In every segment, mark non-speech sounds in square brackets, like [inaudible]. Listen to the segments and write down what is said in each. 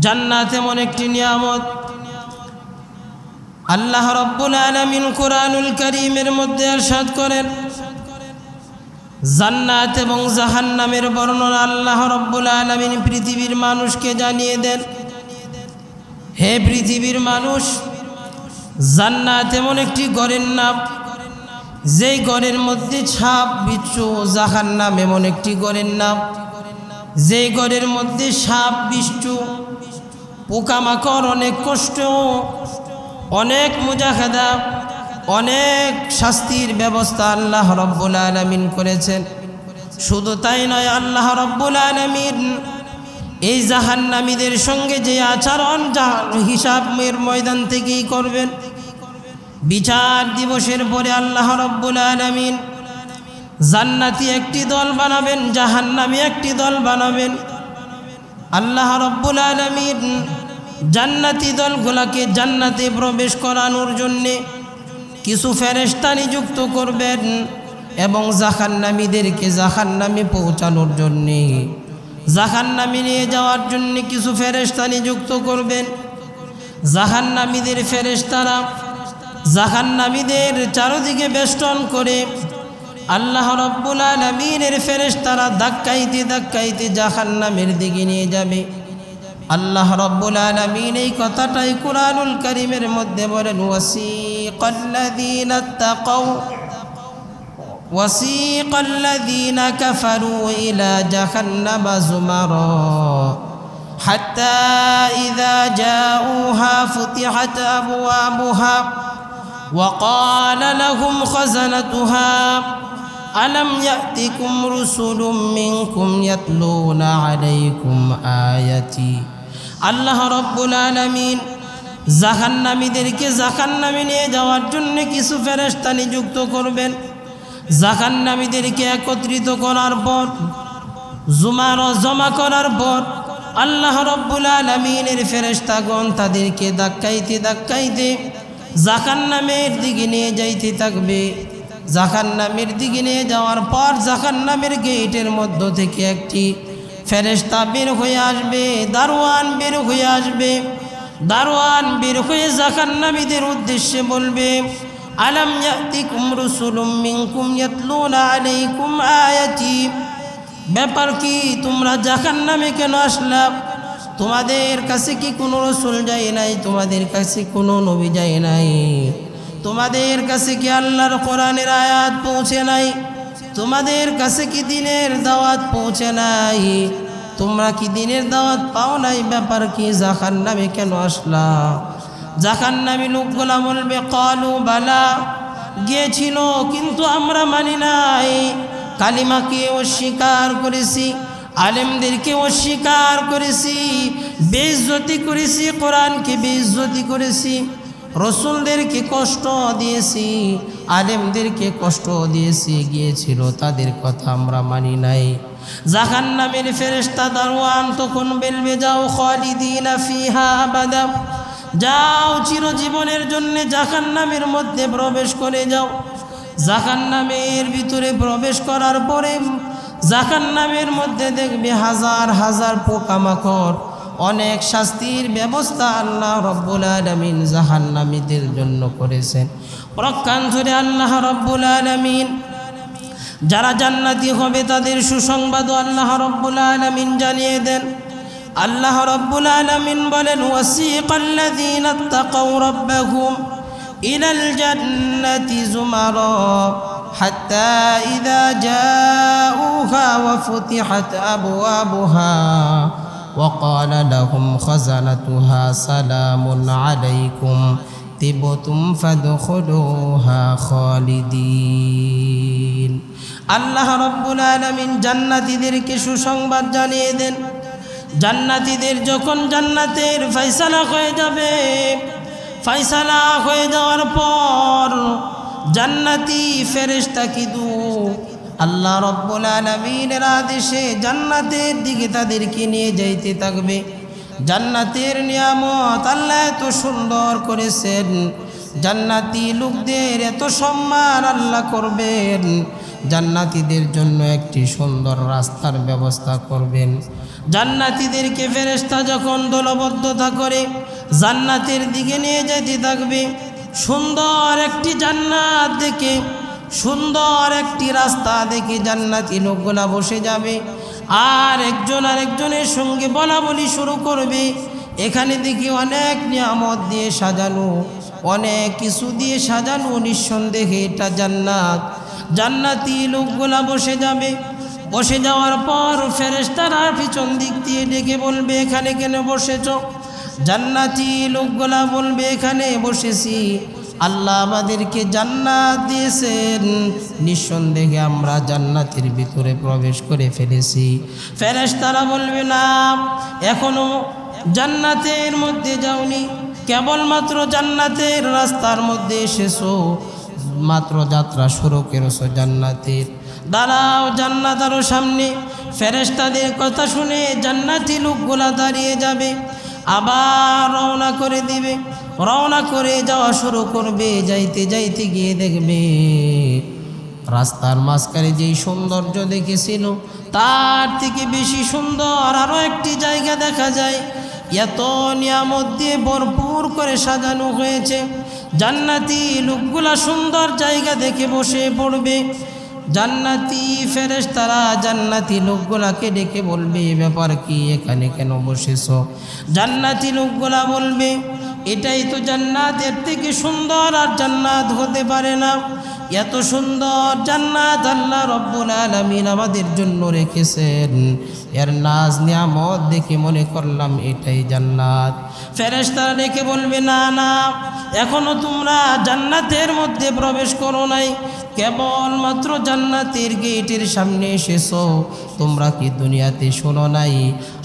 জান্নাত এমন একটি নিয়ামত। আল্লাহ রব্বুল আলমিন কোরআনুল করিমের মধ্যে এরশাদ করেন, জান্নাত এবং জাহান্নামের বর্ণনা আল্লাহ রব্বুল আলমিন পৃথিবীর মানুষকে জানিয়ে দেন। হে পৃথিবীর মানুষ, জান্নাত এমন একটি গড়ের নাম, যেই গড়ের মধ্যে ছাপ বিচ্ছু জাহান্নাম এমন একটি গড়ের নাম, যেই গড়ের মধ্যে সাপ বিষ্ণু পোকামাকড়, অনেক কষ্ট, অনেক মুজাহাদা, অনেক শাস্তির ব্যবস্থা আল্লাহ রব্বুল আলমিন করেছেন। শুধু তাই নয়, আল্লাহ রব্বুল আলমিন এই জাহান্নামীদের সঙ্গে যে আচরণ হিসাবের ময়দান থেকেই করবেন। বিচার দিবসের পরে আল্লাহ রব্বুল আলমিন জান্নাতি একটি দল বানাবেন, জাহান্নামি একটি দল বানাবেন। আল্লাহ রব্বুল আলমিন জান্নাতি দলগুলাকে জান্নাতে প্রবেশ করানোর জন্যে কিছু ফেরেস্তা নিযুক্ত করবেন এবং জাহান্নামীদেরকে জাহান্নামে পৌঁছানোর জন্যে। জাহান্নামি নিয়ে যাওয়ার জন্য কিছু ফেরেস্তা নিযুক্ত করবেন। জাহান্নামীদের ফেরেস্তারা জাহান্নামীদের চারদিকে বেষ্টন করে আল্লাহ রব্বুল আলমিনের ফেরেস্তারা ধাক্কাইতে ধাক্কাইতে জাহান্নামের দিকে নিয়ে যাবে। আল্লাহ রব্বুল আলমিন এই কথাটাই কোরআনুল করিমের মধ্যে বলেন ওয়াসিকাল্লাযীন তাকাউ وسيق الذين كفروا إلى جهنم زمرا حتى إذا جاءوها فتحت أبوابها وقال لهم خزنتها ألم يأتكم رسل منكم يتلون عليكم آيتي আল্লাহ রব্বুল আলমিন জাহান্নামীদেরকে জাহান্নামে নিয়ে যাওয়ার জন্য কিছু ফেরেস্তা নিযুক্ত করবেন। জাহান্নামীদেরকে একত্রিত করার পর, জুমার জমা করার পর আল্লাহ রব্বুল আলমিনের ফেরেস্তাগণ তাদেরকে ধাক্কাইতে ধাক্কাইতে জাহান্নামের দিকে নিয়ে যাইতে থাকবে। জাহান্নামের দিকে নিয়ে যাওয়ার পর জাহান্নামের গেটের মধ্য থেকে একটি ফেরেস্তা বের হয়ে আসবে, দারোয়ান বের হয়ে আসবে। দারোয়ান বের হয়ে জাহান্নামীদের উদ্দেশ্যে বলবে, আলম আলাইকুম আয়াতি? ব্যাপার কি, তোমরা জাহান্নামে কেন আসলা? তোমাদের কাছে কি কোনো রসুল যায় নাই? তোমাদের কাছে কোনো নবী যায় নাই? তোমাদের কাছে কি আল্লাহর কোরআনের আয়াত পৌঁছে নাই? তোমাদের কাছে কি দিনের দাওয়াত পৌঁছে নাই? তোমরা কি দিনের দাওয়াত পাও নাই? ব্যাপার কি? জাহান নামে কেন আসলা? জাহান নামে লোকগুলা বলবে, কলু বালা, গিয়েছিল কিন্তু আমরা মানি নাই। কালিমাকে অস্বীকার করেছি, আলেমদেরকে অস্বীকার করেছি, বেইজ্জতি করেছি, কোরআনকে বেইজ্জতি করেছি। রসুলদেরকে কষ্ট দিয়েছি, আলেমদেরকে কষ্ট দিয়েছি, গিয়েছিল তাদের কথা আমরা মানি নাই। জাহান নামের ফেরেস্তা দারওয়ান তখন বেলবে, যাও খালিদিনা ফিহা আবাদা। যাও চিরজীবনের জন্য জাহান নামের মধ্যে প্রবেশ করে যাও। জাহান নামের ভিতরে প্রবেশ করার পরে জাহান নামের মধ্যে দেখবে হাজার হাজার পোকামাকড় অনেক শাস্তির ব্যবস্থা আল্লাহ রব্বুল আলমিন জাহান্নামীদের জন্য করেছেন প্রক্ষান্তরে আল্লাহ রব্বুল আলমিন যারা জান্নাতি হবে তাদের সুসংবাদ আল্লাহ রব্বুল আলমিন জানিয়ে দেন আল্লাহ রব্বুল আলমিন বলেন ওয়াসিকাল্লাযীনা তাকাউ রাব্বাহুম ইলাল জান্নাতি জুমারা حتى إذا جاءوها وفتحت أبوابها وقال لهم خزنتها سلام عليكم طبتم فادخلوها خالدين আল্লাহ রব্বুল আলমিন জান্নাতিদেরকে সুসংবাদ জানিয়ে দেন জান্নাতিদের যখন জান্নাতের ফয়সালা হয়ে যাবে ফয়সালা হয়ে যাওয়ার পর জান্নাতি ফেরেশতা কিদু আল্লাহ রব্বুল আলমিনের আদেশে জান্নাতের দিকে তাদেরকে নিয়ে যাইতে থাকবে। জান্নাতের নিয়ামত আল্লাহ এত সুন্দর করেছেন। জান্নাতি লোকদের এত সম্মান আল্লাহ করবেন। জান্নাতিদের জন্য একটি সুন্দর রাস্তার ব্যবস্থা করবেন। জান্নাতিদেরকে ফেরেস্তা যখন দলবদ্ধতা করে জান্নাতের দিকে নিয়ে যেতে থাকবে, সুন্দর একটি জান্নাত দেখে সুন্দর একটি রাস্তা দেখে জান্নাতি লোকগুলা বসে যাবে। আর একজন আরেকজনের সঙ্গে বলা বলি শুরু করবে। এখানে দেখি অনেক নিয়ামত দিয়ে সাজানো, অনেক কিছু দিয়ে সাজানো নিঃসন্দেহে এটা জান্নাত। জান্নাতি লোকগুলা বসে যাবে। বসে যাওয়ার পর ফেরেস্তারা পিছন দিক দিয়ে ডেকে বলবে, এখানে কেন বসেছ? জান্নাতি লোকগুলা বলবে, এখানে বসেছি। আল্লাহ আমাদেরকে জান্নাত দিয়েছেন। নিঃসন্দেহে আমরা জান্নাতের ভিতরে প্রবেশ করে ফেলেছি। ফেরেশতারা বলবে, না, এখনও জান্নাতের মধ্যে যাওনি। কেবলমাত্র জান্নাতের রাস্তার মধ্যে এসেছ। মাত্র যাত্রা শুরু করেছ জান্নাতের। দাঁড়াও জান্নাত আরও সামনে। ফেরেশতাদের কথা শুনে জান্নাতি লোকগুলা দাঁড়িয়ে যাবে। আবার রওনা করে দিবে। রওনা করে যাওয়া শুরু করবে, যাইতে যাইতে গিয়ে দেখবে রাস্তার মাঝখানে যেই সৌন্দর্য দেখেছিল, তার থেকে বেশি সুন্দর আরও একটি জায়গা দেখা যায়। এত নিয়ামত দিয়ে ভরপুর করে সাজানো হয়েছে। জান্নাতি লোকগুলা সুন্দর জায়গা দেখে বসে পড়বে। জান্নাতি ফেরেশ তারা জান্নাতি লোকগুলাকে ডেকে বলবে, এ ব্যাপার কি? এখানে কেন বসেছ? জান্নাতি লোকগুলা বলবে এটাই তো জান্নাতের থেকে সুন্দর আর জান্নাত হতে পারে না। এত সুন্দর জান্নাত আল্লাহ রব্বুল আলমিন আমাদের জন্য রেখেছেন। এর নাজ নিয়ামত দেখে মনে করলাম এটাই জান্নাত। ফেরেশতারা ডেকে বলবে, না না, এখনও তোমরা জান্নাতের মধ্যে প্রবেশ করো নাই। কেবলমাত্র জান্নাতের গেটের সামনে এসেছ। তোমরা কি দুনিয়াতে শোনো নাই?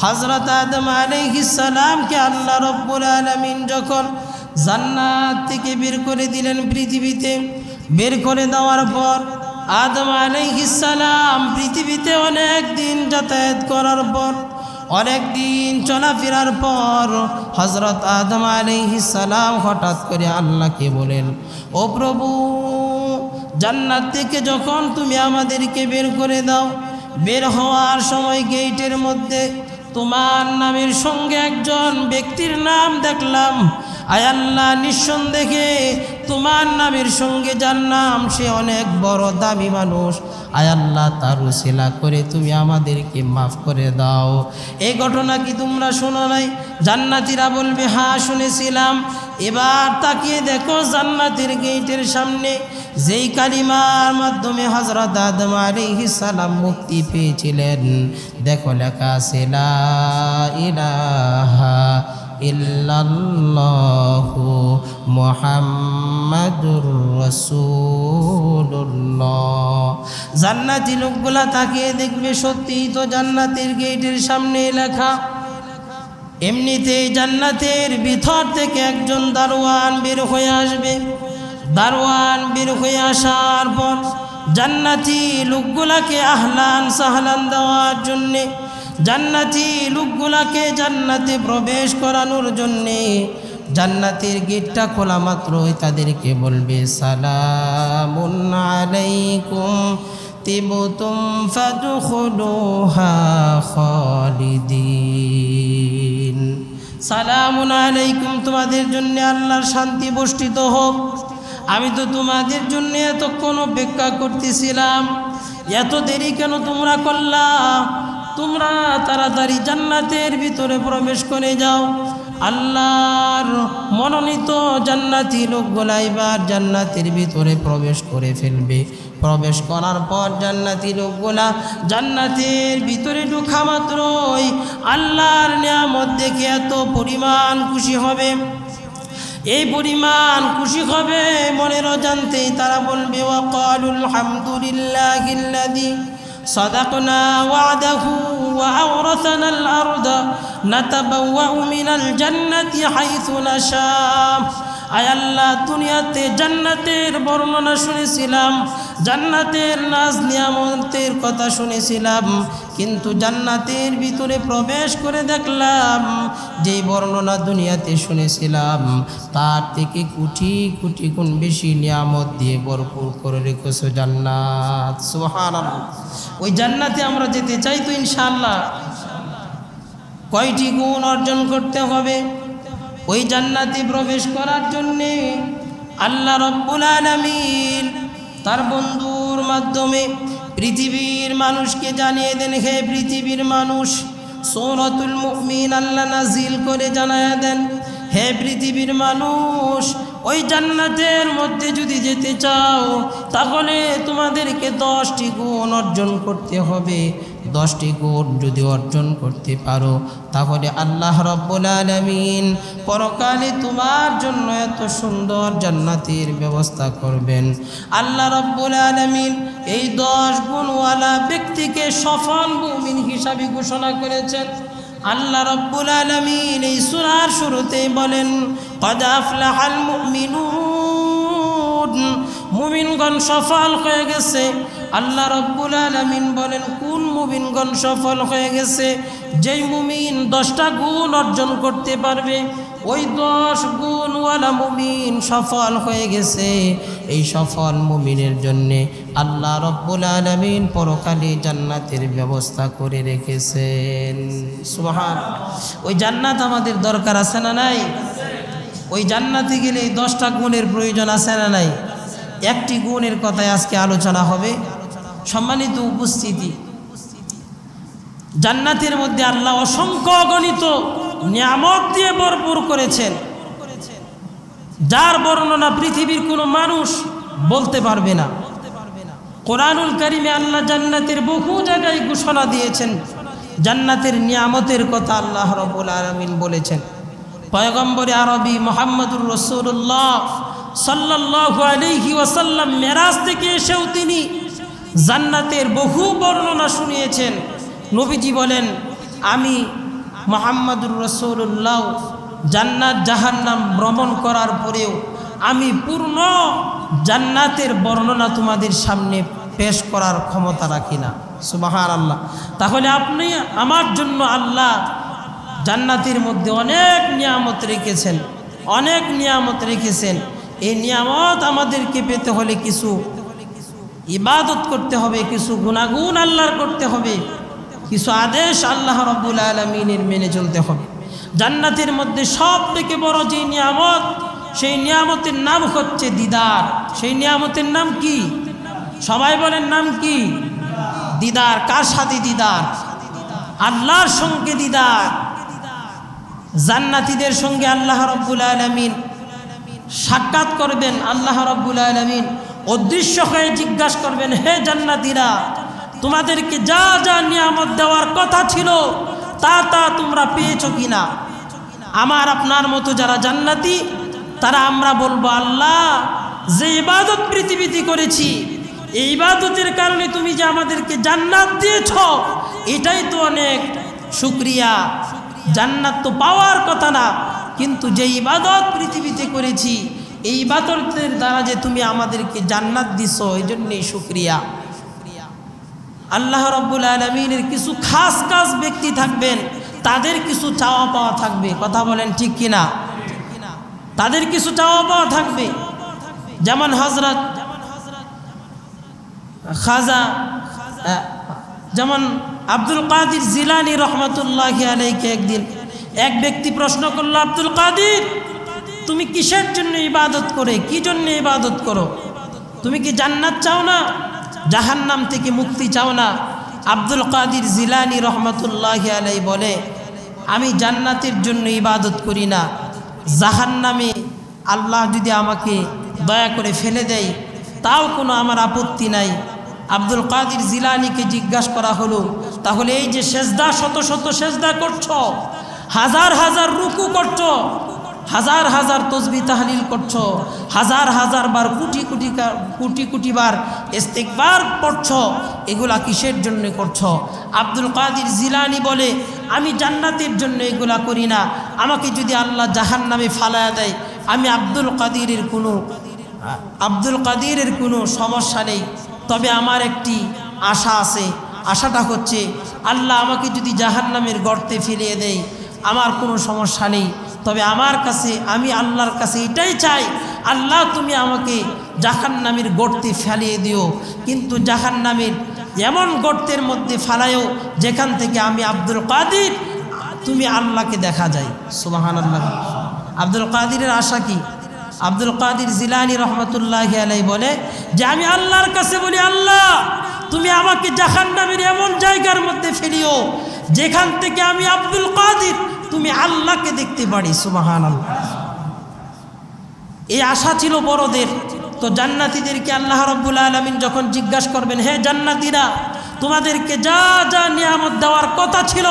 হজরত আদম আলাইহিস সালামকে আল্লাহ রব্বুল আলমিন যখন জান্নাত থেকে বের করে দিলেন পৃথিবীতে, বের করে দেওয়ার পর আদম আলাইহিস সালাম পৃথিবীতে অনেক দিন যাতায়াত করার পর, অনেক দিন চলাফেরার পর হজরত আদম আলাইহিস সালাম হঠাৎ করে আল্লাহকে বলেন, ও প্রভু, জান্নাত থেকে যখন তুমি আমাদেরকে বের করে দাও, বের হওয়ার সময় গেটের মধ্যে তোমার নামের সঙ্গে একজন ব্যক্তির নাম দেখলাম আয়াল্লাহ নিঃসন্দেহে তোমার নামের সঙ্গে যার নাম, সে অনেক বড় দামি মানুষ। আয়াল্লাহ তার উসিলা করে তুমি আমাদেরকে মাফ করে দাও। এই ঘটনা কি তোমরা শোনো নাই? জান্নাতিরা বলবে হ্যাঁ শুনেছিলাম। এবার তাকিয়ে দেখো জান্নাতের গেটের সামনে যেই কালিমার মাধ্যমে হজরত আদম সালাম মুক্তি পেয়েছিলেন। দেখো লেখা সেলা ইলাহা ইল্লাল্লাহু মুহাম্মাদুর রাসূলুল্লাহ। জান্নাতি লোকগুলা তাকিয়ে দেখবে সত্যিই তো জান্নাতের গেটের সামনে লেখা। এমনিতেই জান্নাতের ভিতর থেকে একজন দারোয়ান বের হয়ে আসবে। দারোয়ান বের হয়ে আসার পর জান্নাতি লোকগুলাকে আহলান সাহলান দেওয়ার জন্যে জান্নাতি লোকগুলাকে জান্নাতে প্রবেশ করানোর জন্যে জান্নাতের গেটটা খোলা মাত্রই তাদেরকে বলবে, সালামুন আলাইকুম সালামুন আলাইকুম, তোমাদের জন্য আল্লাহর শান্তি বষ্টিত হোক। আমি তো তোমাদের জন্য এতক্ষণ অপেক্ষা করতেছিলাম। এত দেরি কেন তোমরা করলা? তোমরা তাড়াতাড়ি জান্নাতের ভিতরে প্রবেশ করে যাও। আল্লাহর মনোনীত জান্নাতি লোকগুলা এবার জান্নাতের ভিতরে প্রবেশ করে ফেলবে। প্রবেশ করার পর জান্নাতি লোকগুলা জান্নাতের ভিতরে ঢোকা মাত্রই আল্লাহর নিয়ামত দেখে এত পরিমাণ খুশি হবে। এই পরিমাণ খুশি হবে মনের অজান্তেই তারা বলবে ওয়াকালুল হামদুলিল্লাহিল্লাযী صدقنا وعده وأورثنا الأرض. نتبوأ من الجنة حيث نشاء. আয় আল্লাহ, দুনিয়াতে জান্নাতের বর্ণনা শুনেছিলাম, জান্নাতের নাজ নিয়ামতের কথা শুনেছিলাম, কিন্তু জান্নাতের ভিতরে প্রবেশ করে দেখলাম, যেই বর্ণনা দুনিয়াতে শুনেছিলাম, তার থেকে কোটি কোটি গুণ বেশি নিয়ামত দিয়ে ভরপুর করে রেখেছো জান্নাত। সুহান ওই জান্নাতে আমরা যেতে চাই তো ইনশাল্লাহ কয়টি গুণ অর্জন করতে হবে? ওই জান্নাতে প্রবেশ করার জন্যে আল্লাহ রব্বুল আলমিন তার বন্ধুর মাধ্যমে পৃথিবীর মানুষকে জানিয়ে দেন, হে পৃথিবীর মানুষ, সৌরতুল মুমিন আল্লাহ নাজিল করে জানায় দেন, হে পৃথিবীর মানুষ, ওই জান্নাতের মধ্যে যদি যেতে চাও, তাহলে তোমাদেরকে দশটি গুণ অর্জন করতে হবে। দশটি গুণ যদি অর্জন করতে পারো, তাহলে আল্লাহ রব্বুল আলমিন পরকালে তোমার জন্য এত সুন্দর জান্নাতির ব্যবস্থা করবেন। আল্লাহ রব্বুল আলমিন এই দশ গুণওয়ালা ব্যক্তিকে সফল মুমিন হিসাবে ঘোষণা করেছেন। আল্লাহ রব্বুল আলমিন এই সুরার শুরুতেই বলেন মুমিনগণ সফল হয়ে গেছে। আল্লাহ রব্বুল আলমিন বলেন, কোন মুমিনগণ সফল হয়ে গেছে? যেই মুমিন দশটা গুণ অর্জন করতে পারবে, ওই দশ গুণওয়ালা মুমিন সফল হয়ে গেছে। এই সফল মুমিনের জন্যে আল্লাহ রব্বুল আলমিন পরকালে জান্নাতের ব্যবস্থা করে রেখেছেন। সুহান ওই জান্নাত আমাদের দরকার আছে না নাই? ওই জান্নাতে গেলে এই দশটা গুণের প্রয়োজন আছে না নাই? একটি গুণের কথায় আজকে আলোচনা হবে। সম্মানিত উপস্থিতি। জান্নাতের মধ্যে আল্লাহ অসংখ্য অগণিত নিয়ামত দিয়ে ভরপুর করেছেন। যার বর্ণনা পৃথিবীর কোনো মানুষ বলতে পারবে না। কোরআনুল করিমে আল্লাহ জান্নাতের বহু জায়গায় ঘোষণা দিয়েছেন। জান্নাতের নিয়ামতের কথা আল্লাহ রবুল আলমিন বলেছেন। পয়গম্বরে আরবি মোহাম্মদুর রসুল্লাহ সাল্লাহ আলহি ওয়াসাল্লাম মেরাজ থেকে এসেও তিনি জান্নাতের বহু বর্ণনা শুনিয়েছেন। নবীজি বলেন, আমি মোহাম্মদুর রসুল্লাহ জান্নাত জাহান্নাম ভ্রমণ করার পরেও আমি পূর্ণ জান্নাতের বর্ণনা তোমাদের সামনে পেশ করার ক্ষমতা রাখি না। সুবাহার আল্লাহ তাহলে আপনি আমার জন্য আল্লাহ জান্নাতের মধ্যে অনেক নিয়ামত রেখেছেন, অনেক নিয়ামত রেখেছেন। এই নিয়ামত আমাদেরকে পেতে হলে কিছু ইবাদত করতে হবে, কিছু গুণাগুণ আল্লাহর করতে হবে, কিছু আদেশ আল্লাহ রব্বুল আলমিনের মেনে চলতে হবে। জান্নাতের মধ্যে সব থেকে বড় যে নিয়ামত, সেই নিয়ামতের নাম হচ্ছে দিদার। সেই নিয়ামতের নাম কি? সবাই বলেন নাম কি? দিদার। কার সাথে দিদার? আল্লাহর সঙ্গে দিদার। জান্নাতিদের সঙ্গে আল্লাহ রব্বুল আলমিন সাক্ষাৎ করবেন, আল্লাহ রব্বুল আলমিন অদৃশ্য হয়ে জিজ্ঞাসা করবেন, হে জান্নাতিরা, তোমাদেরকে যা যা নিয়ামত দেওয়ার কথা ছিল, তা তা তোমরা পেয়েছ কিনা? আমার আপনার মতো যারা জান্নাতি, তারা আমরা বলব, আল্লাহ, যে ইবাদত পৃথিবীতে করেছি, এই ইবাদতের কারণে তুমি যে আমাদেরকে জান্নাত দিয়েছ, এটাই তো অনেক শুক্রিয়া। জান্নাত তো পাওয়ার কথা না, কিন্তু যে ইবাদত পৃথিবীতে করেছি এই ইবাদতের দ্বারা যে তুমি আমাদেরকে জান্নাত দিছ এই জন্যেই শুক্রিয়া। আল্লাহ রব্বুল আলমিনের কিছু খাস খাস ব্যক্তি থাকবেন, তাদের কিছু চাওয়া পাওয়া থাকবে। কথা বলেন ঠিক কিনা? তাদের কিছু চাওয়া পাওয়া থাকবে। যেমন হজরত খাজা যেমন আব্দুল কাদির জিলানি রহমতুল্লাহ আলাইকে একদিন এক ব্যক্তি প্রশ্ন করল, আব্দুল কাদির তুমি কিসের জন্য ইবাদত করে? কি জন্য ইবাদত করো? তুমি কি জান্নাত চাও না? জাহান্নাম থেকে মুক্তি চাও না? আব্দুল কাদির জিলানি রহমতুল্লাহ আলাই বলে, আমি জান্নাতের জন্য ইবাদত করি না। জাহান্নামে আল্লাহ যদি আমাকে দয়া করে ফেলে দেয়, তাও কোনো আমার আপত্তি নাই। আব্দুল কাদির জিলানিকে জিজ্ঞাসা করা হলো, তাহলে এই যে সেজদা, শত শত সেজদা করছ, হাজার হাজার রুকু করছ হাজার হাজার তসবি তাহলিল করছ, হাজার হাজার বার কোটি কোটি কোটি কোটি বার ইস্তেকবার পড়ছ, এগুলা কিসের জন্য করছ? আব্দুল কাদির জিলানি বলে, আমি জান্নাতের জন্য এগুলা করি না। আমাকে যদি আল্লাহ জাহান নামে ফালায়া দেয়, আমি আব্দুল কাদিরের কোনো, আব্দুল কাদিরের কোনো সমস্যা নেই। তবে আমার একটি আশা আছে। আশাটা হচ্ছে, আল্লাহ আমাকে যদি জাহান্নামের গর্তে ফিরিয়ে দেয়, আমার কোনো সমস্যা নেই। তবে আমার কাছে, আমি আল্লাহর কাছে এটাই চাই, আল্লাহ তুমি আমাকে জাহান্নামের গর্তে ফেলিয়ে দিও। কিন্তু জাহান্নামের এমন গর্তের মধ্যে ফালায়ও, যেখান থেকে আমি আব্দুল কাদির, তুমি আল্লাহকে দেখা যায়। সুবাহান আল্লাহ আব্দুল কাদিরের আশা কি? আব্দুল কাদির জিলানি রহমতুল্লাহ আলাই বলে যে, আমি আল্লাহর কাছে বলি, আল্লাহ, তুমি আমাকে জাহান্নামের এমন জায়গার মধ্যে ফেলিও, যেখান থেকে আমি আব্দুল কাদির তুমি আল্লাহকে দেখতে পারি সুবাহান এই আশা ছিল বড়দের। তো জান্নাতিদেরকে আল্লাহ রব্বুল আলমিন যখন জিজ্ঞাসা করবেন, হে জান্নাতিরা, তোমাদেরকে যা যা নিয়ামত দেওয়ার কথা ছিল,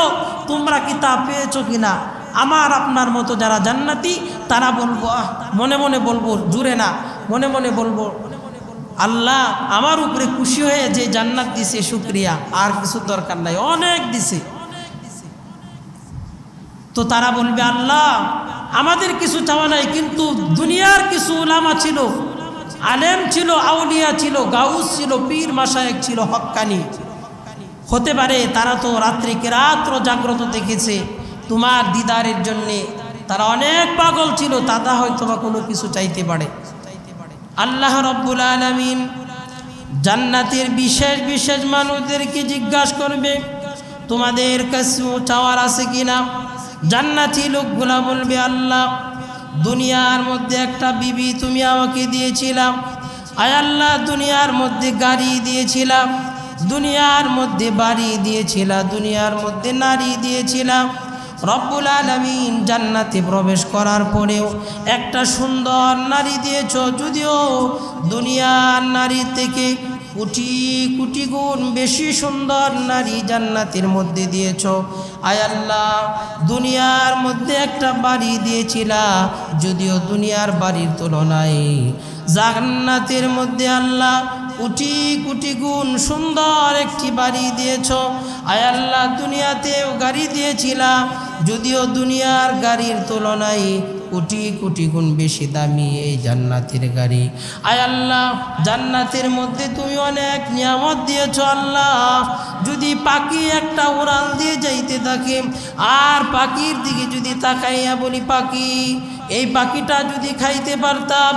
তোমরা কি তা পেয়েছ কিনা? আমার, আপনার মতো যারা জান্নাতি, তারা বলব, আহ, মনে মনে বলব, জুড়ে না, মনে মনে বলব, আল্লাহ আমার উপরে খুশি হয়ে যে জান্নাত দিছে, শুক্রিয়া, আর কিছু দরকার নাই। অনেক দিছে। তো তারা বলবে, আল্লাহ, আমাদের কিছু চাওয়া নাই, কিন্তু দুনিয়ার কিছু উলামা ছিল, আলেম ছিল, আউলিয়া ছিল, গাউস ছিল, পীর মাসায়েক ছিল, হক্কানি। হতে পারে তারা তো রাত্রিকে রাত্র জাগ্রত দেখেছে, তোমার দিদারের জন্যে তারা অনেক পাগল ছিল তারা হয়তো বা কোনো কিছু চাইতে পারে। আল্লাহ রব্বুল আলমিন জান্নাতের বিশেষ বিশেষ মানুষদেরকে জিজ্ঞাসা করবে, তোমাদের কাছে চাওয়ার আছে কিনা? জান্নাতি লোকগুলা বলবে, আল্লাহ, দুনিয়ার মধ্যে একটা বিবি তুমি আমাকে দিয়েছিলাম আয় আল্লাহ, দুনিয়ার মধ্যে গাড়ি দিয়েছিলাম দুনিয়ার মধ্যে বাড়ি দিয়েছিলাম দুনিয়ার মধ্যে নারী দিয়েছিলাম রব্বুল আলমিন জান্নাতে প্রবেশ করার পরেও একটা সুন্দর নারী দিয়েছ, যদিও দুনিয়ার নারী থেকে কোটি কোটি গুণ বেশি সুন্দর নারী জান্নাতের মধ্যে দিয়েছ। আল্লাহ, দুনিয়ার মধ্যে একটা বাড়ি দিয়েছিলা, যদিও দুনিয়ার বাড়ির তুলনায়। জান্নাতের মধ্যে আল্লাহ কোটি কোটি গুণ সুন্দর একটি বাড়ি দিয়েছ। আল্লাহ, দুনিয়াতেও গাড়ি দিয়েছিলা, যদিও দুনিয়ার গাড়ির তুলনায় কোটি কোটি গুণ বেশি দামি এই জান্নাতের গাড়ি। আয় আল্লাহ, জান্নাতের মধ্যে তুমি অনেক নিয়ামত দিয়েছ আল্লাহ। যদি পাখি একটা উড়াল দিয়ে যাইতে থাকে, আর পাখির দিকে যদি তাকাইয়া বলি, পাখি, এই পাখিটা যদি খাইতে পারতাম,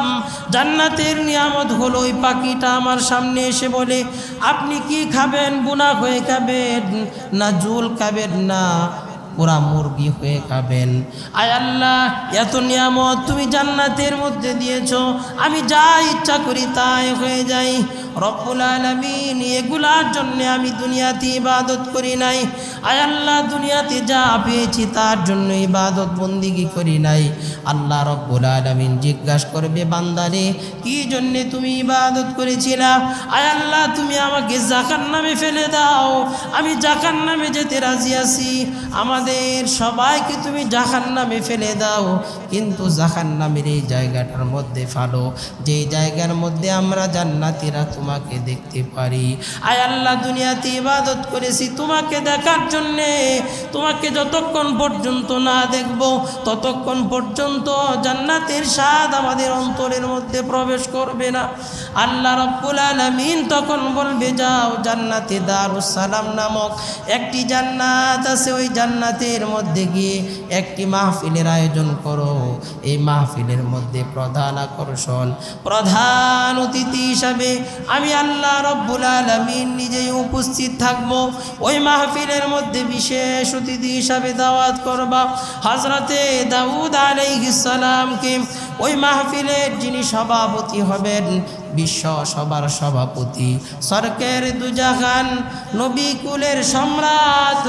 জান্নাতের নিয়ামত হলো ওই পাখিটা আমার সামনে এসে বলে, আপনি কি খাবেন? বুনা হয়ে খাবেন না, জুল খাবেন না। ওরা মুরগি হয়ে খাবেন। আয় আল্লাহ, এত নিয়ামত তুমি জান্নাতের মধ্যে দিয়েছ। আমি যা ইচ্ছা করি তাই হয়ে যাই রব্বুল আলমিন, এগুলার জন্যে আমি দুনিয়াতে ইবাদত করি নাই। আয় আল্লাহ, দুনিয়াতে যা পেয়েছি তার জন্য ইবাদত বন্দিগি করি নাই। আল্লাহ রব্বুল আলমিন জিজ্ঞাসা করবে, বান্দারে, কি জন্যে তুমি ইবাদত করেছিলা? আয় আল্লাহ, তুমি আমাকে জাকার নামে ফেলে দাও। আমি জাকার নামে যেতে রাজি আছি। আমাদের সবাইকে তুমি জাহান নামে ফেলে দাও। কিন্তু জাহান নামের এই জায়গাটার মধ্যে ফালো। যে জায়গার মধ্যে আমরা জান্নাতিরা তোমাকে দেখতে পারি। আয় আল্লাহ, দুনিয়াতে ইবাদত করেছি। তোমাকে দেখার জন্যে তোমাকে যতক্ষণ পর্যন্ত না দেখব, ততক্ষণ পর্যন্ত জান্নাতের স্বাদ আমাদের অন্তরের মধ্যে প্রবেশ করবে না। আল্লাহ রব্বুল আলমিন তখন বলবে, যাও জান্নাতে দারুসালাম নামক একটি জান্নাত আছে। ওই জান্নাতের মধ্যে গিয়ে একটি মাহফিলের আয়োজন করো। এই মাহফিলের মধ্যে প্রধান আকর্ষণ, প্রধান অতিথি হিসাবে আমি আল্লাহ রব্বুল আলমিন নিজেই উপস্থিত থাকব। ওই মাহফিলের মধ্যে বিশেষ অতিথি হিসাবে দাওয়াত করবা। হজরতে দাউদ আলাইহিসালামকে ওই মাহফিলের যিনি সভাপতি হবেন বিশ্ব সবার সভাপতি। সরকার দুজাহান নবী কুলের সম্রাট,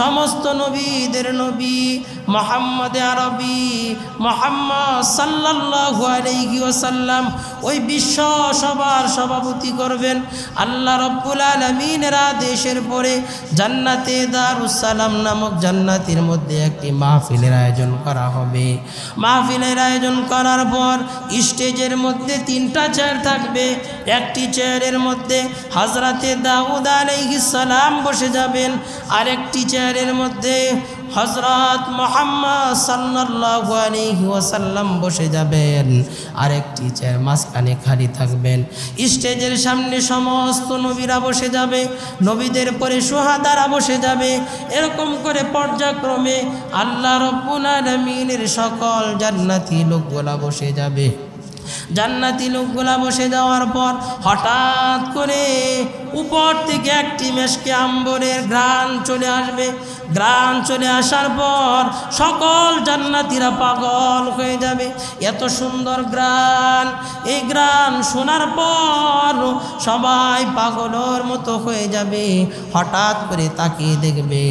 সমস্ত নবীদের নবী, মোহাম্মদ আরবি, মোহাম্মদ সাল্লাল্লাহু আলাইহি ওই বিশ্ব সবার সভাপতি করবেন। আল্লাহ রব্বুল আলমিনের আদেশের পরে জান্নাতে দারুসালাম নামক জান্নাতের মধ্যে একটি মাহফিলের আয়োজন করা হবে। মাহফিলের আয়োজন করার পর স্টেজের মধ্যে তিনটা চেয়ার থাকবে। একটি চেয়ারের মধ্যে হজরতে দাউদ সালাম বসে যাবেন। আরেকটি চেয়ারের মধ্যে হজরত মোহাম্মদ সাল্লাল্লাহু আলাইহি ওয়াসাল্লাম বসে যাবেন। আরেকটি চেয়ার মাঝখানে খালি থাকবেন। স্টেজের সামনে সমস্ত নবীরা বসে যাবে। নবীদের পরে সোহাদারা বসে যাবে। এরকম করে পর্যায়ক্রমে আল্লাহ রব্বুল আলমিনের সকল জান্নাতি লোকগুলা বসে যাবে। জান্নাতি লোকগুলা বসে যাওয়ার পর হঠাৎ করে উপর থেকে একটি মেশকে আম্বরের গ্রান চলে আসবে। গ্রান চলে আসার পর সকল জান্নাতিরা পাগল হয়ে যাবে। এত সুন্দর গ্রান এই গ্রান শোনার পর সবাই পাগলের মতো হয়ে যাবে। হঠাৎ করে তাকিয়ে দেখবে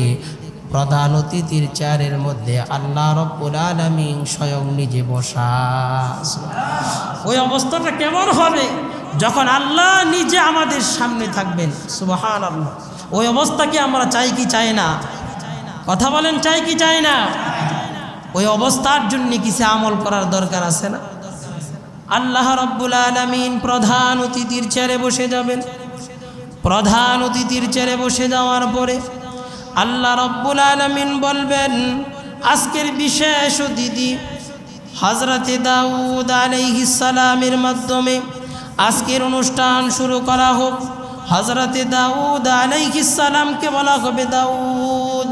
প্রধান অতিথির চেয়ারের মধ্যে আল্লাহ রব্বুল আলমিন স্বয়ং নিজে বসা। ওই অবস্থাটা কেমন হবে? যখন আল্লাহ নিজে আমাদের সামনে থাকবেন। সুবাহান আল্লাহ ওই অবস্থাকে আমরা চাই কি চাই না? কথা বলেন, চাই কি চাই না? ওই অবস্থার জন্য কিছু আমল করার দরকার আছে না? আল্লাহ রব্বুল আলমিন প্রধান অতিথির চেয়ারে বসে যাবেন। প্রধান অতিথির চেয়ারে বসে যাওয়ার পরে আল্লাহ রব্বুল আলমিন বলবেন, আজকের বিশেষ দিদি হজরতে দাউদ আলাইহিসালামের মাধ্যমে আজকের অনুষ্ঠান শুরু করা হোক। হজরতে দাউদ আলাইহিসালামকে বলা হবে, দাউদ,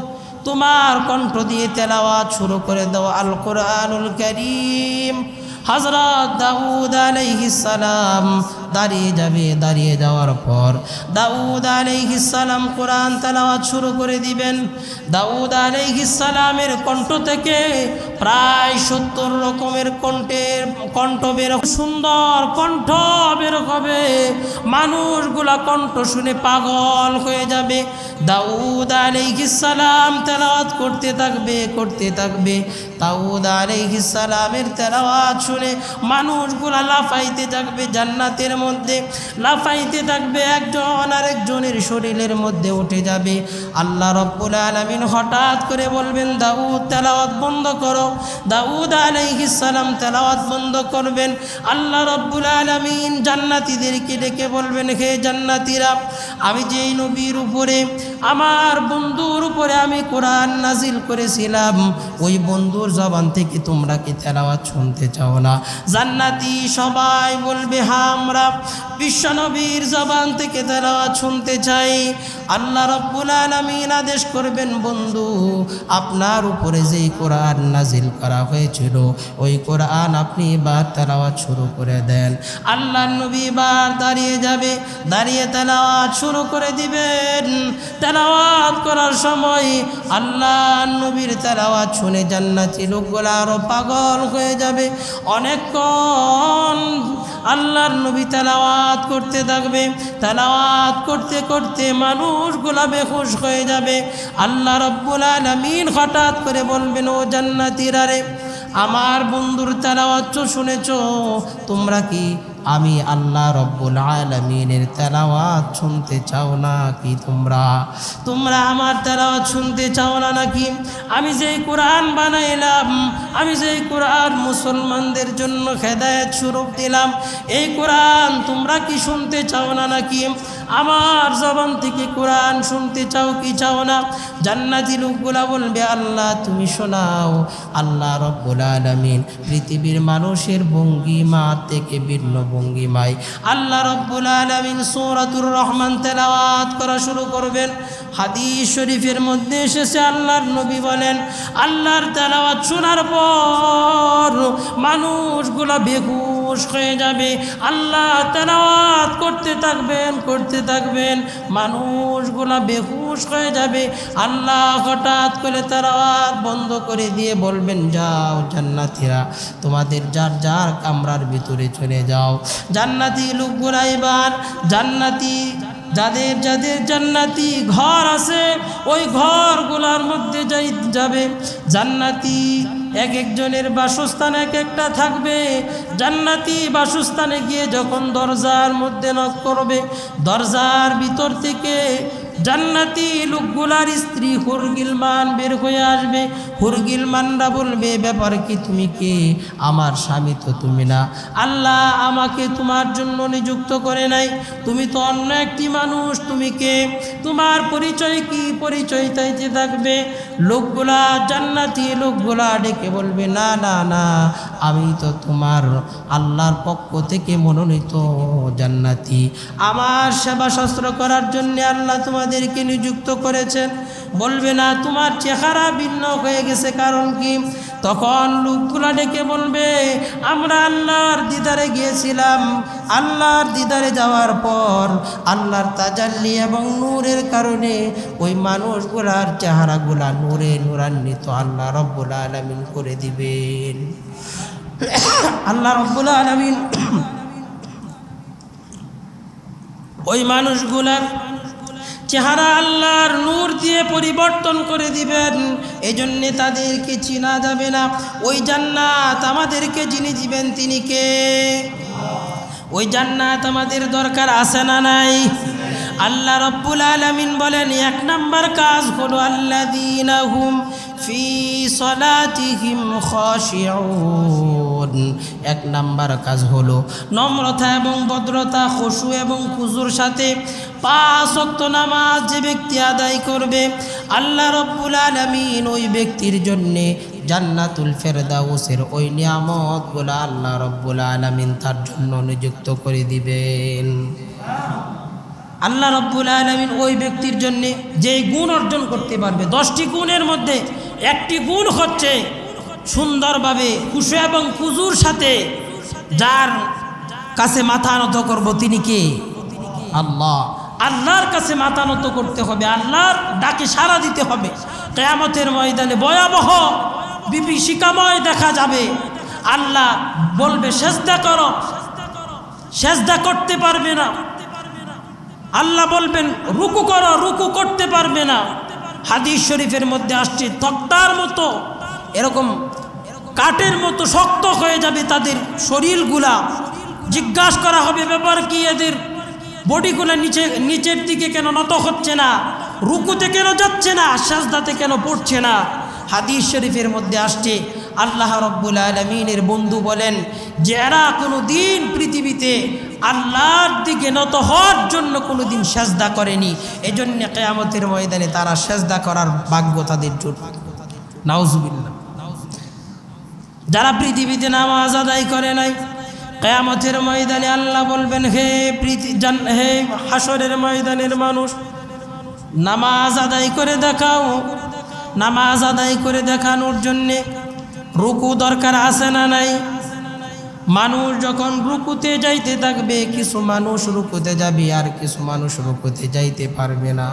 তোমার কণ্ঠ দিয়ে তেলাওয়াত শুরু করে দাও আল কোরআনুল করিম। হজরত দাউদ সালাম দাঁড়িয়ে যাবে, দাঁড়িয়ে যাওয়ার পর দাউদ সালাম কোরআন তেলাওয়াত শুরু করে দিবেন। দাউদ সালামের কণ্ঠ থেকে প্রায় সত্তর রকমের কণ্ঠের কণ্ঠ বের সুন্দর কণ্ঠ বের হবে। মানুষগুলা কণ্ঠ শুনে পাগল হয়ে যাবে। দাউদ সালাম তেলাওয়াত করতে থাকবে করতে থাকবে। দাউদ সালামের তেলাওয়াত শুনে মানুষগুলা লাফাইতে থাকবে জান্নাতের মধ্যে, লাফাইতে থাকবে একজন আরেকজনের শরীরের মধ্যে উঠে যাবে। আল্লাহ রব্বুল আলমিন হঠাৎ করে বলবেন, দাউদ, তেলাওয়াত বন্ধ করো। দাউদ সালাম তেলাওয়াত বন্ধ করবেন। আল্লাহ রব্বুল আলমিন জান্নাতিদেরকে ডেকে বলবেন, হে জান্নাতিরা, আমি যেই নবীর উপরে, আমার বন্ধুর উপরে আমি কোরআন নাজিল করেছিলাম, ওই বন্ধুর জবান থেকে তোমরা কি তেলাওয়াত শুনতে চাও না। জান্নাতি সবাই বলবে হ্যাঁ আমরা বিশ্বনবীর জবান থেকে তারা শুনতে চাই। আল্লাহ রব্বুল আলমিন আদেশ করবেন, বন্ধু, আপনার উপরে যেই কোরআন নাজিল করা হয়েছিল, ওই কোরআন আপনি এবার তেলাওয়াত শুরু করে দেন। আল্লাহ নবী বার দাঁড়িয়ে যাবে, দাঁড়িয়ে তেলাওয়াত শুরু করে দিবেন। তেলাওয়াত করার সময় আল্লাহ নবীর তেলাওয়াত শুনে জান্নাতি লোকগুলো আরও পাগল হয়ে যাবে। অনেকক্ষণ আল্লাহর নবী তালাওয়াত করতে থাকবে, তালাওয়াত করতে করতে মানুষ গোলাপে খুশ হয়ে যাবে। আল্লাহ রব্বুল আলমিন হঠাৎ করে বলবেন, ও জান্নাতিরা রে, আমার বন্ধুর তালাওয়াত শুনেছ? তোমরা কি আমি আল্লাহ রব্বুল আলমিনের তেলাওয়াত শুনতে চাও না কি তোমরা? তোমরা আমার তেলাওয়াত শুনতে চাও না নাকি? আমি যেই কোরআন বানাইলাম, আমি যেই কোরআন মুসলমানদের জন্য হেদায়ত স্বরূপ দিলাম, এই কোরআন তোমরা কি শুনতে চাও না নাকি? আমার জবান থেকে কোরআন শুনতে চাও কি চাও না? জান্নাতি লোকগুলা বলবে, আল্লাহ, তুমি শোনাও। আল্লাহ রব্বুল আলমিন পৃথিবীর মানুষের ভঙ্গিমা থেকে ভিন্ন ভঙ্গিমায় আল্লাহ রব্বুল আলমিন সৌরাতুর রহমান তেলাওয়াত করা শুরু করবেন। হাদিস শরীফের মধ্যে এসেছে, আল্লাহর নবী বলেন, আল্লাহর তেলাওয়াত শোনার পর মানুষগুলা বেহুশ হয়ে যাবে। আল্লাহ তেলাওয়াত করতে থাকবেন করতে থাকবেন। মানুষগুলা বেহুশ হয়ে যাবে। আল্লাহ হঠাৎ করে তেলাওয়াত বন্ধ করে দিয়ে বলবেন, যাও জান্নাতিরা, তোমাদের যার যার কামরার ভিতরে চলে যাও। জান্নাতি লোকগুলা এবার জান্নাতি, যাদের যাদের জান্নাতি ঘর আছে, ওই ঘরগুলোর মধ্যে যাই যাবে। জান্নাতি এক একজনের বাসস্থান এক একটা থাকবে। জান্নাতি বাসস্থানে গিয়ে যখন দরজার মধ্যে নক করবে, দরজার ভিতর থেকে জান্নাতি লোকগুলার স্ত্রী হুরগিলমান বের হয়ে আসবে। হুরগিলমানরা বলবে, ব্যাপার কি, তুমি কে? আমার স্বামী তো তুমি না। আল্লাহ আমাকে তোমার জন্য নিযুক্ত করে নাই। তুমি তো অন্য একটি মানুষ, তুমি কে? তোমার পরিচয় কি? পরিচয় তাইতে থাকবে। লোকগুলা, জান্নাতি লোকগুলা ডেকে বলবে, না না না, আমি তো তোমার আল্লাহর পক্ষ থেকে মনোনীত জান্নাতি। আমার সেবা শাস্ত্র করার জন্য আল্লাহ তোমাদেরকে নিযুক্ত করেছেন। বলবে না, তোমার চেহারা ভিন্ন হয়ে গেছে, কারণ কি? তখন লোকগুলা ডেকে বলবে, আমরা আল্লাহর দিদারে গিয়েছিলাম। আল্লাহর দিদারে যাওয়ার পর আল্লাহর তাজাল্লি এবং নূরের কারণে ওই মানুষগুলার চেহারাগুলা নূরে নূরান্বিত আল্লাহ রব্বুল আলমিন করে দিবেন। [coughs] আল্লাহ রব্বুল আলমিন ওই মানুষগুলার চেহারা আল্লাহর নূর দিয়ে পরিবর্তন করে দিবেন। এই জন্যে তাদেরকে চিনা যাবে না। ওই জান্নাত আমাদেরকে যিনি দিবেন তিনি কে? ওই জান্নাত আমাদের দরকার আছে না নাই? আল্লাহ রব্বুল আলমিন বলেন, এক নাম্বার কাজ হলো আল্লাহ হুম ফি এক নাম্বার কাজ হলো নম্রতা এবং ভদ্রতা খসু এবং খুজুর সাথে পাঁচ ওয়াক্ত নামাজ যে ব্যক্তি আদায় করবে, আল্লাহ রব্বুল আলমিন ওই ব্যক্তির জন্যে জান্নাতুল ফেরদাউসের ওই নিয়ামত নিয়ামতগুলো আল্লাহ রব্বুল আলমিন তার জন্য নিযুক্ত করে দিবেন। আল্লাহ রব্বুল আলমিন ওই ব্যক্তির জন্যে যেই গুণ অর্জন করতে পারবে, দশটি গুণের মধ্যে একটি গুণ হচ্ছে সুন্দরভাবে খুশু এবং কুজুর সাথে যার কাছে মাথা নত করব তিনি কে? আল্লাহ। আল্লাহর কাছে মাথা নত করতে হবে, আল্লাহর ডাকে সাড়া দিতে হবে। কেয়ামতের ময়দানে ভয়াবহ বিভীষিকাময় দেখা যাবে। আল্লাহ বলবে, সেজদা করো। সেজদা করতে পারবে না। আল্লাহ বলবেন, রুকু করো, রুকু করতে পারবে না। হাদিস শরীফের মধ্যে আসছে, তক্তার মতো, এরকম কাঠের মতো শক্ত হয়ে যাবে তাদের শরীরগুলা। জিজ্ঞাসা করা হবে, ব্যাপার কি এদের? বডিগুলা নিচে, নিচের দিকে কেন নত হচ্ছে না? রুকুতে কেন যাচ্ছে না? সাজদাতে কেন পড়ছে না? হাদিস শরীফের মধ্যে আসছে আল্লাহ রব্বুল আলমিনের বন্ধু বলেন যে এরা কোনো দিন পৃথিবীতে আল্লাহর দিকে নত হওয়ার জন্য কোনো দিন সেজদা করেনি, এজন্য কেয়ামতের ময়দানে তারা সেজদা করার ভাগ্য তাদের জন্য। নাউজুবিল্লা যারা পৃথিবীতে নামাজ আদায় করে নাই, কেয়ামতের ময়দানে আল্লাহ বলবেন, হে জান, হে হাসরের ময়দানের মানুষ, নামাজ আদায় করে দেখাও। নামাজ আদায় করে দেখানোর জন্যে রুকু দরকার আছে না নাই? মানুষ যখন রুকুতে যাইতে থাকবে, কিছু মানুষ রুকুতে যাবে আর কিছু মানুষ রুকুতে যাইতে পারবে না।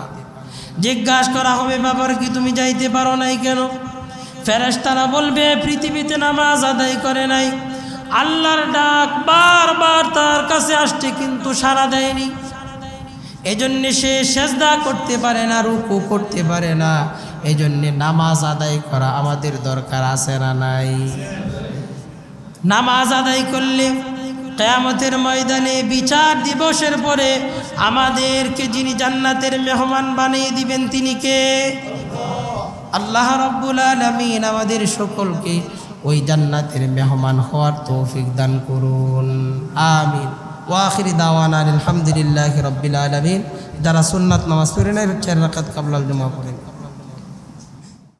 জিজ্ঞাসা করা হবে, বাবার কি তুমি যাইতে পারো নাই কেন? ফেরেশতারা বলবে, পৃথিবীতে নামাজ আদায় করে নাই। আল্লাহর ডাক বারবার তার কাছে আসছে, কিন্তু সাড়া দেয়নি। এজন্য সে সেজদা করতে পারে না, রুকু করতে পারে না। এজন্যে নামাজ আদায় করা আমাদের দরকার আছে না নাই? নামাজ আদায় করলে কেয়ামতের ময়দানে বিচার দিবসের পরে আমাদেরকে যিনি জান্নাতের মেহমান বানিয়ে দিবেন, তিনি কে? আল্লাহ রব্বুল আলমিন আমাদের সকলকে ওই জান্নাতের মেহমান হওয়ার তৌফিক দান করুন। আমিন। ওয়াখিরি দাওয়ান আলহামদুলিল্লাহ রব্বিল আলমিন। যারা সুন্নাত নামাজ পড়ে নেয় চার কাবলাল জমা পড়েন।